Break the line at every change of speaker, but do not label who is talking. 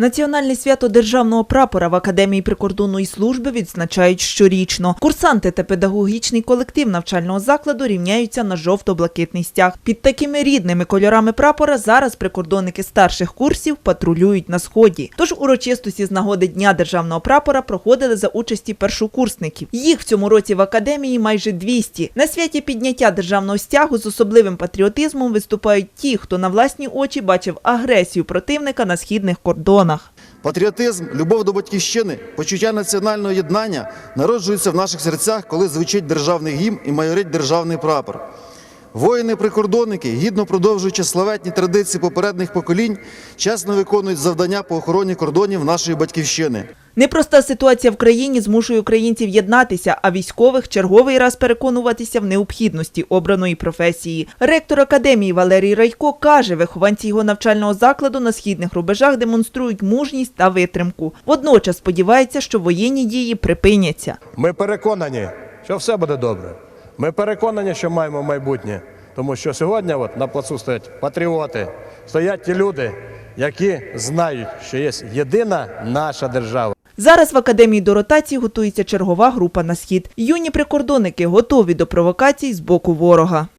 Національне свято державного прапора в Академії прикордонної служби відзначають щорічно. Курсанти та педагогічний колектив навчального закладу рівняються на жовто-блакитний стяг. Під такими рідними кольорами прапора зараз прикордонники старших курсів патрулюють на сході. Тож урочистості з нагоди Дня державного прапора проходили за участі першокурсників. Їх в цьому році в академії майже 200. На святі підняття державного стягу з особливим патріотизмом виступають ті, хто на власні очі бачив агресію противника на східних кордонах.
Патріотизм, любов до батьківщини, почуття національного єднання народжуються в наших серцях, коли звучить державний гімн і майорить державний прапор. Воїни-прикордонники, гідно продовжуючи славетні традиції попередніх поколінь, чесно виконують завдання по охороні кордонів нашої батьківщини.
Непроста ситуація в країні змушує українців єднатися, а військових черговий раз переконуватися в необхідності обраної професії. Ректор академії Валерій Райко каже, вихованці його навчального закладу на східних рубежах демонструють мужність та витримку. Водночас сподівається, що воєнні дії припиняться.
Ми переконані, що все буде добре. Ми переконані, що маємо майбутнє. Тому що сьогодні от на плацу стоять патріоти, стоять ті люди, які знають, що є єдина наша держава.
Зараз в академії до ротації готується чергова група на схід. Юні прикордонники готові до провокацій з боку ворога.